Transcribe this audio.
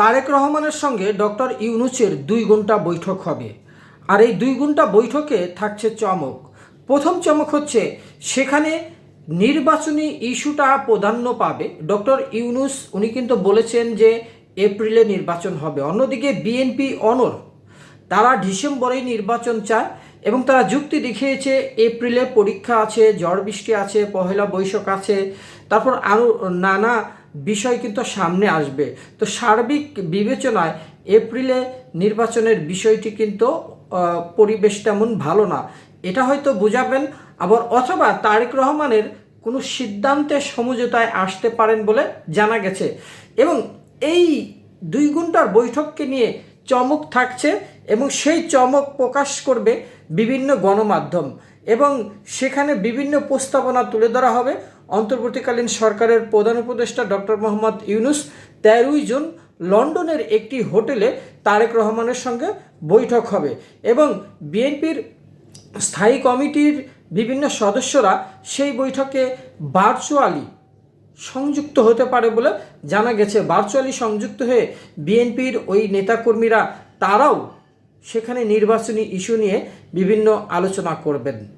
তারেক রহমানের সঙ্গে ডক্টর ইউনুসের দুই ঘণ্টা বৈঠক হবে। আর এই দুই ঘণ্টা বৈঠকে থাকছে চমক। প্রথম চমক হচ্ছে, সেখানে নির্বাচনী ইস্যুটা প্রাধান্য পাবে। ডক্টর ইউনুস, উনি কিন্তু বলেছেন যে এপ্রিলে নির্বাচন হবে। অন্যদিকে বিএনপি অনর, তারা ডিসেম্বরেই নির্বাচন চায় এবং তারা যুক্তি দেখিয়েছে, এপ্রিলে পরীক্ষা আছে, ঝড় বৃষ্টি আছে, পহেলা বৈশাখ আছে, তারপর আরও নানা বিষয় কিন্তু সামনে আসবে। তো সার্বিক বিবেচনায় এপ্রিলে নির্বাচনের বিষয়টি কিন্তু পরিবেশ তেমন ভালো না। এটা হয়তো বুঝাবেন, আবার অথবা তারেক রহমানের কোনো সিদ্ধান্তে সমঝোতায় আসতে পারেন বলে জানা গেছে। এবং এই দুই ঘণ্টার বৈঠককে নিয়ে চমক থাকছে এবং সেই চমক প্রকাশ করবে বিভিন্ন গণমাধ্যম। এবং সেখানে বিভিন্ন প্রস্তাবনা তুলে ধরা হবে। অন্তর্বর্তীকালীন সরকারের প্রধান উপদেষ্টা ডক্টর মোহাম্মদ ইউনুস তেরোই জুন লন্ডনের একটি হোটেলে তারেক রহমানের সঙ্গে বৈঠক হবে এবং বিএনপির স্থায়ী কমিটির বিভিন্ন সদস্যরা সেই বৈঠকে ভার্চুয়ালি সংযুক্ত হতে পারে বলে জানা গেছে। ভার্চুয়ালি সংযুক্ত হয়ে বিএনপির ওই নেতাকর্মীরা, তারাও সেখানে নির্বাচনী ইস্যু নিয়ে বিভিন্ন আলোচনা করবেন।